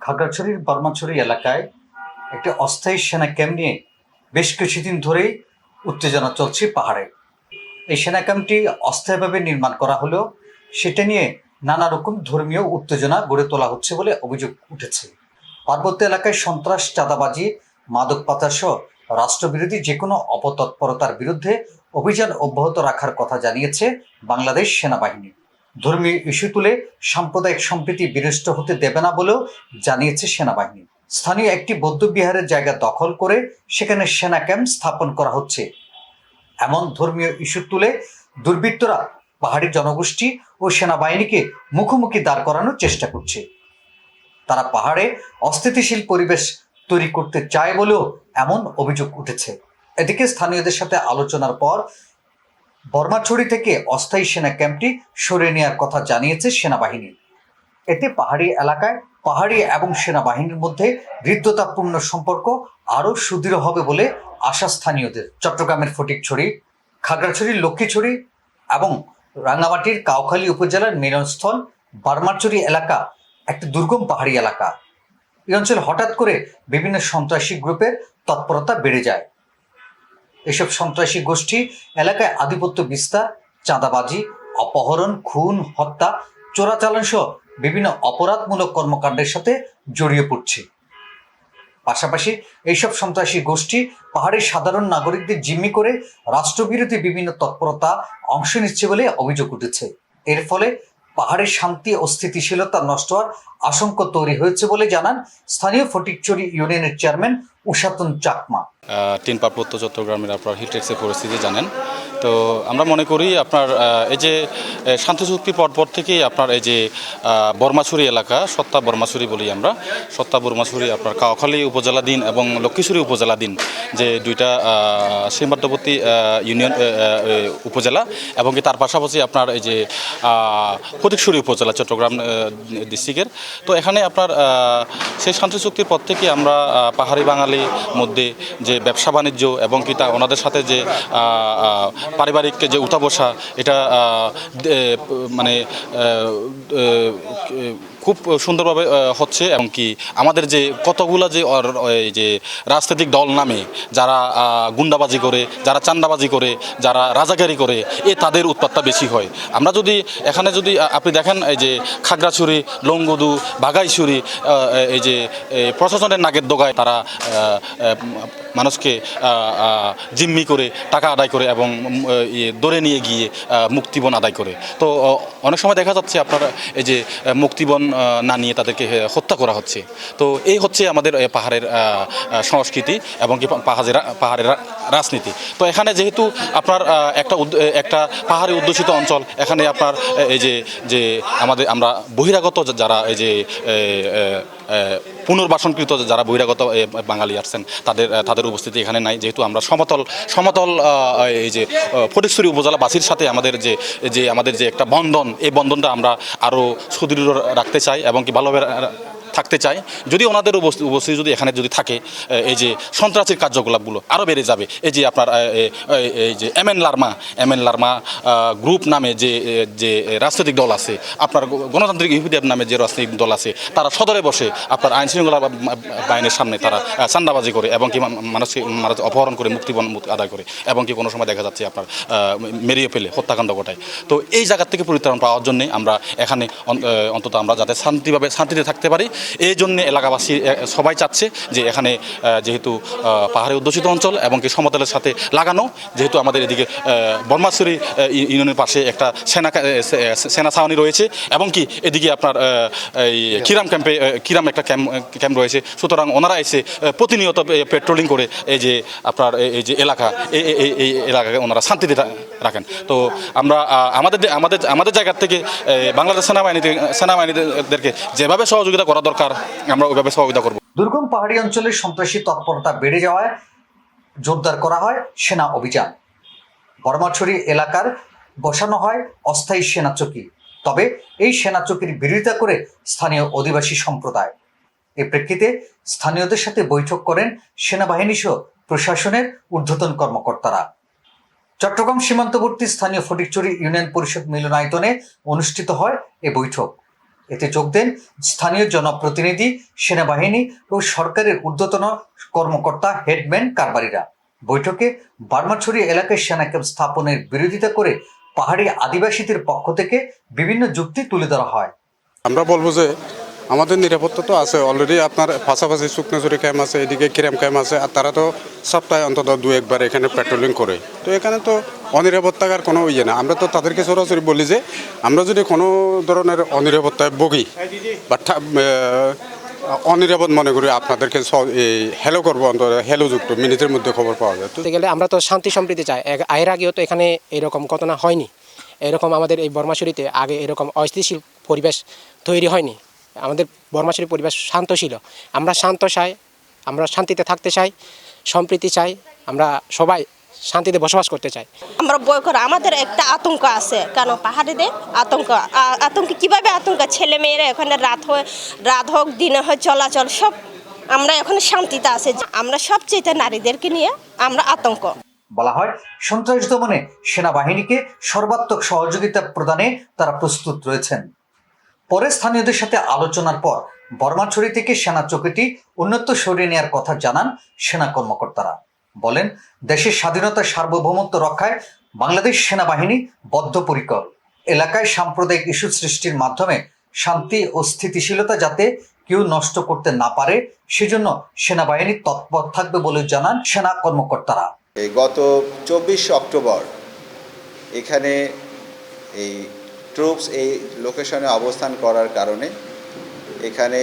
খাগড়াছড়ির বর্মাছড়ি এলাকায় একটি অস্থায়ী সেনা ক্যাম্প নিয়ে বেশ কিছুদিন ধরেই উত্তেজনা চলছে পাহাড়ে। এই সেনা ক্যাম্পটি অস্থায়ীভাবে নির্মাণ করা হলেও সেটা নিয়ে নানা রকম ধর্মীয় উত্তেজনা গড়ে তোলা হচ্ছে বলে অভিযোগ উঠেছে। পার্বত্য এলাকায় সন্ত্রাস, চাঁদাবাজি, মাদক পাচার সহ রাষ্ট্রবিরোধী যে কোনো অপতৎপরতার বিরুদ্ধে অভিযান অব্যাহত রাখার কথা জানিয়েছে বাংলাদেশ সেনাবাহিনী। ধর্মীয় ইস্যু তুলে সাম্প্রদায়িক সম্প্রীতি বিনষ্ট হতে দেবে না বলেও জানিয়েছে সেনাবাহিনী। স্থানীয় একটি বৌদ্ধ বিহারের জায়গা দখল করে সেখানে সেনা ক্যাম্প স্থাপন করা হচ্ছে। এমন ধর্মীয় ইস্যু তুলে দুর্বৃত্তরা পাহাড়ি জনগোষ্ঠী ও সেনাবাহিনীকে মুখোমুখি দাঁড় করানোর চেষ্টা করছে। তারা পাহাড়ে অস্থিতিশীল পরিবেশ তৈরি করতে চায় বলেও এমন অভিযোগ উঠেছে। এদিকে স্থানীয়দের সাথে আলোচনার পর বর্মাছড়ি থেকে অস্থায়ী সেনা ক্যাম্পটি সরিয়ে নেওয়ার কথা জানিয়েছে সেনাবাহিনী। এতে পাহাড়ি এলাকায় পাহাড়ি এবং সেনাবাহিনীর মধ্যে হৃদ্যতাপূর্ণ সম্পর্ক আরও সুদৃঢ় হবে বলে আশা স্থানীয়দের। চট্টগ্রামের ফটিকছড়ি খাগড়াছড়ির লক্ষ্মীছড়ি এবং রাঙ্গামাটির কাউখালী উপজেলার মিলনস্থল বারমারচুরি এলাকা একটি দুর্গম পাহাড়ি এলাকা। এই অঞ্চলে হঠাৎ করে বিভিন্ন সন্ত্রাসী গ্রুপের তৎপরতা বেড়ে যায়। এসব সন্ত্রাসী গোষ্ঠী এলাকায় আধিপত্য বিস্তার, চাঁদাবাজি, অপহরণ, খুন, হত্যা, চোরাচালান সহ বিভিন্ন অপরাধমূলক কর্মকাণ্ডের সাথে জড়িয়ে পড়ছে। পাশাপাশি এইসব সন্ত্রাসী গোষ্ঠী পাহাড়ের সাধারণ নাগরিকদের জিম্মি করে রাষ্ট্রবিরোধী বিভিন্ন তৎপরতা অংশ নিচ্ছে বলে অভিযোগ উঠেছে। এর ফলে পাহাড়ের শান্তি ও স্থিতিশীলতা নষ্ট হওয়ার আশঙ্কা তৈরি হয়েছে বলে জানান স্থানীয় ফটিকচুরি ইউনিয়নের চেয়ারম্যান উষাতন চাকমা। তিন পার্বত্য চট্টগ্রামের আপনার হিটেক্সের পরিস্থিতি জানেন। তো আমরা মনে করি আপনার এই যে শান্তি চুক্তির পরপর থেকেই আপনার এই যে আহ, বর্মাছড়ি এলাকা সত্তা বর্মাছুরি বলি আমরা সত্তা বর্মাছুরি আপনার কাউখালী উপজেলাধীন এবং লক্ষ্মীছড়ি উপজেলাধীন যে দুইটা সীমান্তবর্তী ইউনিয়ন উপজেলা এবং কি তার পাশাপাশি আপনার এই যে ফটিকছড়ি উপজেলা চট্টগ্রাম ডিস্ট্রিক্টের। তো এখানে আপনার সেই শান্তি চুক্তির পর থেকে আমরা পাহাড়ি বাঙালির মধ্যে যে ব্যবসা বাণিজ্য এবং কি তা ওনাদের সাথে যে পারিবারিক যে উঠা বসা এটা মানে খুব সুন্দরভাবে হচ্ছে এবং কি আমাদের যে কতগুলা যে যে রাজনৈতিক দল নামে, যারা গুন্ডাবাজি করে, যারা চান্দাবাজি করে, যারা রাজাগারি করে, এ তাদের উৎপাতটা বেশি হয়। আমরা যদি এখানে যদি আপনি দেখেন এই যে খাগড়াছড়ি লঙ্গদু বাগাইছড়ি এই যে প্রশাসনের নাগের দোগায় তারা মানুষকে জিম্মি করে টাকা আদায় করে এবং ধরে নিয়ে গিয়ে মুক্তিবন আদায় করে। তো অনেক সময় দেখা যাচ্ছে আপনার এই যে মুক্তিবন না নিয়ে তাদেরকে হত্যা করা হচ্ছে। তো এই হচ্ছে আমাদের পাহাড়ের সংস্কৃতি এবং কি পাহাড়ের পাহাড়ের রাজনীতি। তো এখানে যেহেতু আপনার একটা একটা পাহাড়ি অধ্যুষিত অঞ্চল, এখানে আপনার এই যে যে আমাদের, আমরা বহিরাগত যারা, এই যে পুনর্বাসনকৃত যারা বহিরাগত বাঙালি আসছেন, তাদের তাদের উপস্থিতি এখানে নাই। যেহেতু আমরা সমতল সমতল এই যে ফটিকছড়ি উপজেলা বাসীর সাথে আমাদের যে যে আমাদের যে একটা বন্ধন, এই বন্ধনটা আমরা আরও সুদৃঢ় রাখতে চাই এবং কি ভালোভাবে থাকতে চায়, যদি ওনাদের উপস্থিতি যদি এখানে যদি থাকে এই যে সন্ত্রাসীর কার্যকলাপগুলো আরও বেড়ে যাবে। এই যে আপনার এই যে M N Larma, M N Larma group নামে যে যে রাজনৈতিক দল আছে, আপনার গণতান্ত্রিক ইহুদিয়ার নামে যে রাজনৈতিক দল আছে, তারা সদরে বসে আপনার আইন শৃঙ্খলা বাহিনীর সামনে তারা চান্দাবাজি করে এবং কি মানুষকে, মানুষ অপহরণ করে মুক্তিবন মুক্তি আদায় করে এবং কি কোনো সময় দেখা যাচ্ছে আপনার মেরিয়ে ফেলে, হত্যাকাণ্ড ঘটায়। তো এই জায়গার থেকে পরিত্রাণ পাওয়ার জন্যে আমরা এখানে অন্তত আমরা যাতে শান্তিভাবে, শান্তিতে থাকতে পারি। এই জন্য এলাকাবাসী সবাই চাচ্ছে যে এখানে যেহেতু পাহাড়ে অধ্যুষিত অঞ্চল এবং কি সমতলের সাথে লাগানো, যেহেতু আমাদের এদিকে বর্মাসুরি ইউনিয়নের পাশে একটা সেনা সেনা ছাউনি রয়েছে এবং কি এদিকে আপনার এই কিরাম ক্যাম্পে কিরাম একটা ক্যাম্প ক্যাম্প রয়েছে। সুতরাং ওনারা এসে প্রতিনিয়ত পেট্রোলিং করে এই যে আপনার এই- যে এলাকা এই এলাকাকে ওনারা শান্তিতে রাখেন। তো আমরা আমাদের আমাদের আমাদের জায়গার থেকে বাংলাদেশ সেনাবাহিনীতে, সেনাবাহিনীদেরকে যেভাবে সহযোগিতা করা দরকার আমরা ওইভাবে সহযোগিতা করব। দুর্গম পাহাড়ি অঞ্চলে সন্ত্রাসী তৎপরতা বেড়ে যাওয়ায় জোরদার করা হয় সেনা অভিযান। বর্মাছড়ি এলাকার বসানো হয় অস্থায়ী সেনা চকি। তবে এই সেনা চকির বিরোধিতা করে স্থানীয় অধিবাসী সম্প্রদায়। এ প্রেক্ষিতে স্থানীয়দের সাথে বৈঠক করেন সেনাবাহিনী সহ প্রশাসনের ঊর্ধ্বতন কর্মকর্তারা। চট্টগ্রাম সীমান্তবর্তী স্থানীয় ফটিকচুরি ইউনিয়ন পরিষদ মিলনায়তনে অনুষ্ঠিত হয় এ বৈঠক। এতে যোগ দেন স্থানীয় জনপ্রতিনিধি, সেনাবাহিনী ও সরকারের ঊর্ধ্বতন কর্মকর্তা, হেডম্যান, কারবারিরা। বৈঠকে বার্মাছড়ি এলাকায় সেনা ক্যাম্প স্থাপনের বিরোধিতা করে পাহাড়ি আদিবাসীদের পক্ষ থেকে বিভিন্ন যুক্তি তুলে ধরা হয়। আমরা বলব যে আমাদের নিরাপত্তা তো আছে অলরেডি আপনার পাশাপাশি শুকনাচুরি ক্যাম্প আছে, এদিকে কিরাম ক্যাম্প আছে, আর তারা তো সপ্তাহে অন্তত দু একবার এখানে পেট্রোলিং করে। তো এখানে তো অনিরাপত্তার কোনো ইয়ে না। আমরা তো তাদেরকে সরাসরি বলি যে, আমরা যদি কোনো ধরনের অনিরাপত্তায় ভুগি বা অনিরাপদ মনে করি, আপনাদেরকে হ্যালো করব অন্তত হ্যালোযুক্ত মিনিটের মধ্যে খবর পাওয়া যায়। তো গেলে আমরা তো শান্তি সম্প্রীতি চাই। এর আগেও তো এখানে এরকম ঘটনা হয়নি। এরকম আমাদের এই বর্মাশুরিতে আগে এরকম অস্থিতিশীল পরিবেশ তৈরি হয়নি। আমাদের বর্মাশুরি পরিবেশ শান্ত ছিল। আমরা শান্ত চাই আমরা শান্তিতে থাকতে চাই সম্প্রীতি চাই আমরা সবাই শান্তিতে বসবাস করতে চাই। আমরা বই করে আমাদের একটা আতঙ্ক আছে। কেন? পাহাড়িদের আতঙ্ক। আতঙ্ক কীভাবে আতঙ্ক? ছেলে মেয়েরা এখানে রাত হয় রাত হোক দিনে হয় চলাচল সব আমরা এখন শান্তিতে আছে। আমরা সবচেয়ে নারীদেরকে নিয়ে আমরা আতঙ্ক। বলা হয় সন্ত্রাস দমনে সেনাবাহিনীকে সর্বাত্মক সহযোগিতা প্রদানে তারা প্রস্তুত রয়েছেন। পরে স্থানীয়দের সাথে আলোচনার পর বর্মাছড়ি থেকে সেনা চৌকিটি উন্নত সরিয়ে নেওয়ার কথা জানান সেনা কর্মকর্তারা। বলেন, দেশের স্বাধীনতা সার্বভৌমত্ব রক্ষায় বাংলাদেশ সেনাবাহিনী বদ্ধপরিকর। এলাকায় সাম্প্রদায়িক ইস্যু সৃষ্টির মাধ্যমে শান্তি ও স্থিতিশীলতা যাতে কেউ নষ্ট করতে না পারে, সেজন্য সেনাবাহিনী তৎপর থাকবে বলে জানান সেনা কর্মকর্তারা। গত চব্বিশ অক্টোবর এখানে এই ট্রুপস এই লোকেশনে অবস্থান করার কারণে এখানে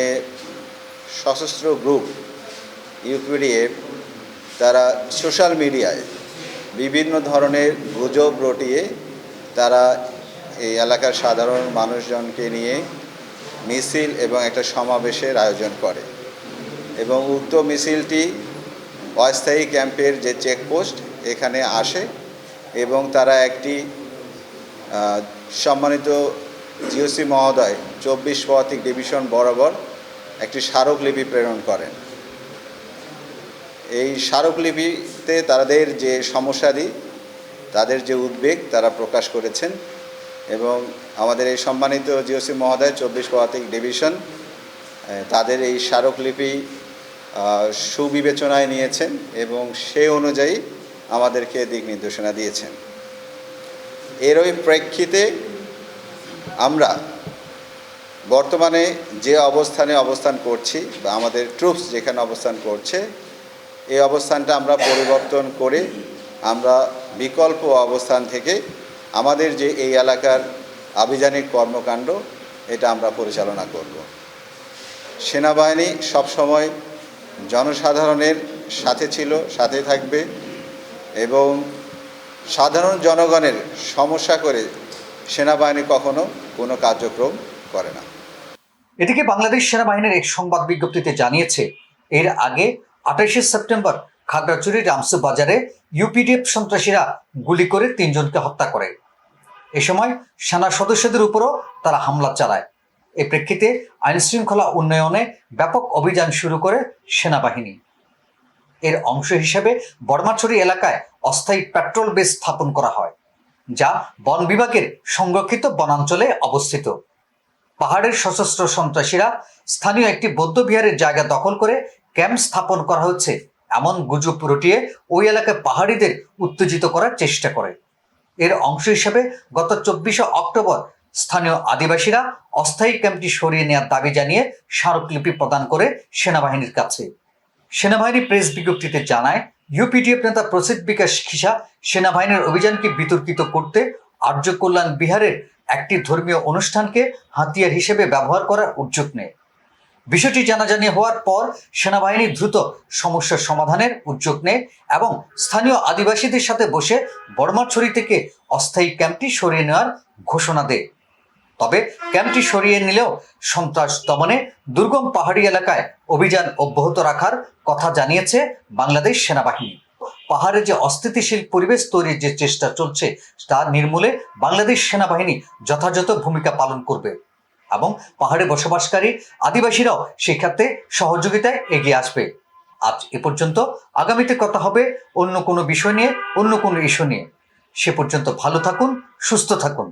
সশস্ত্র গ্রুপ ইউপিডিএফ তারা সোশ্যাল মিডিয়ায় বিভিন্ন ধরনের গুজব রটিয়ে তারা এই এলাকার সাধারণ মানুষজনকে নিয়ে মিছিল এবং একটা সমাবেশের আয়োজন করে এবং উক্ত মিছিলটি অস্থায়ী ক্যাম্পের যে চেকপোস্ট এখানে আসে এবং তারা একটি সম্মানিত জিওসি মহোদয়, চব্বিশ পথিক ডিভিশন বরাবর একটি স্মারকলিপি প্রেরণ করেন। এই স্মারকলিপিতে তাদের যে সমস্যাদি তাদের যে উদ্বেগ তারা প্রকাশ করেছেন এবং আমাদের এই সম্মানিত জিওসি মহোদয়, চব্বিশ পদাতিক ডিভিশন তাদের এই স্মারকলিপি সুবিবেচনায় নিয়েছেন এবং সে অনুযায়ী আমাদেরকে দিক নির্দেশনা দিয়েছেন। এরই প্রেক্ষিতে আমরা বর্তমানে যে অবস্থানে অবস্থান করছি বা আমাদের ট্রুপস যেখানে অবস্থান করছে, এই অবস্থানটা আমরা পরিবর্তন করে আমরা বিকল্প অবস্থান থেকে আমাদের যে এই এলাকার আভিযানিক কর্মকাণ্ড, এটা আমরা পরিচালনা করব। সেনাবাহিনী সবসময় জনসাধারণের সাথে ছিল, সাথে থাকবে এবং সাধারণ জনগণের সমস্যা করে সেনাবাহিনী কখনো কোনো কার্যক্রম করে না। এদিকে বাংলাদেশ সেনাবাহিনীর এক সংবাদ বিজ্ঞপ্তিতে জানিয়েছে, এর আগে আঠাশে সেপ্টেম্বর খাগড়াছড়ি রামসু বাজারে ইউপিডিএফ সন্ত্রাসীরা গুলি করে তিনজনকে হত্যা করে। এ সময় সেনা সদস্যদের উপরও তারা হামলা চালায়। এ প্রেক্ষিতে আইন শৃঙ্খলা উন্নয়নে ব্যাপক অভিযান শুরু করে সেনাবাহিনী। এর অংশ হিসেবে বর্মাছড়ি এলাকায় অস্থায়ী পেট্রোল বেস স্থাপন করা হয়। যা বন বিভাগের সংরক্ষিত বনাঞ্চলে অবস্থিত। পাহাড়ের সশস্ত্র সন্ত্রাসীরা স্থানীয় একটি বৌদ্ধ বিহারের জায়গা দখল করে ক্যাম্প স্থাপন করা হচ্ছে। এমন গুজব রটিয়ে ওই এলাকায় পাহাড়িদের উত্তেজিত করার চেষ্টা করে। এর অংশ হিসেবে গত চব্বিশে অক্টোবর স্থানীয় আদিবাসীরা অস্থায়ী ক্যাম্পটি সরিয়ে নেওয়ার দাবি জানিয়ে স্মারকলিপি প্রদান করে সেনাবাহিনীর কাছে। সেনাবাহিনী প্রেস বিজ্ঞপ্তিতে জানায় ইউপিডিএফ নেতা প্রসিদ্ধ বিকাশ খিসা সেনাবাহিনীর অভিযানকে বিতর্কিত করতে আর্য কল্যাণ বিহারের একটি ধর্মীয় অনুষ্ঠানকে হাতিয়ার হিসেবে ব্যবহার করার উদ্যোগ নেয়। বিষয়টি জানাজানি হওয়ার পর সেনাবাহিনী দ্রুত সমস্যার সমাধানের উদ্যোগ নেয় এবং স্থানীয় আদিবাসীদের সাথে বসে বর্মাছড়ি থেকে অস্থায়ী ক্যাম্পটি সরিয়ে নেওয়ার ঘোষণা দেয়। তবে ক্যাম্পটি সরিয়ে নিলেও সন্ত্রাস দমনে দুর্গম পাহাড়ি এলাকায় অভিযান অব্যাহত রাখার কথা জানিয়েছে বাংলাদেশ সেনাবাহিনী। পাহাড়ে যে অস্থিতিশীল পরিবেশ তৈরির যে চেষ্টা চলছে, তা নির্মূলে বাংলাদেশ সেনাবাহিনী যথাযথ ভূমিকা পালন করবে এবং পাহাড়ে বসবাসকারী আদিবাসীরাও সেক্ষেত্রে সহযোগিতায় এগিয়ে আসবে। আজ এ পর্যন্ত আগামীতে কথা হবে অন্য কোনো বিষয় নিয়ে, অন্য কোনো ইস্যু নিয়ে। সে পর্যন্ত ভালো থাকুন, সুস্থ থাকুন।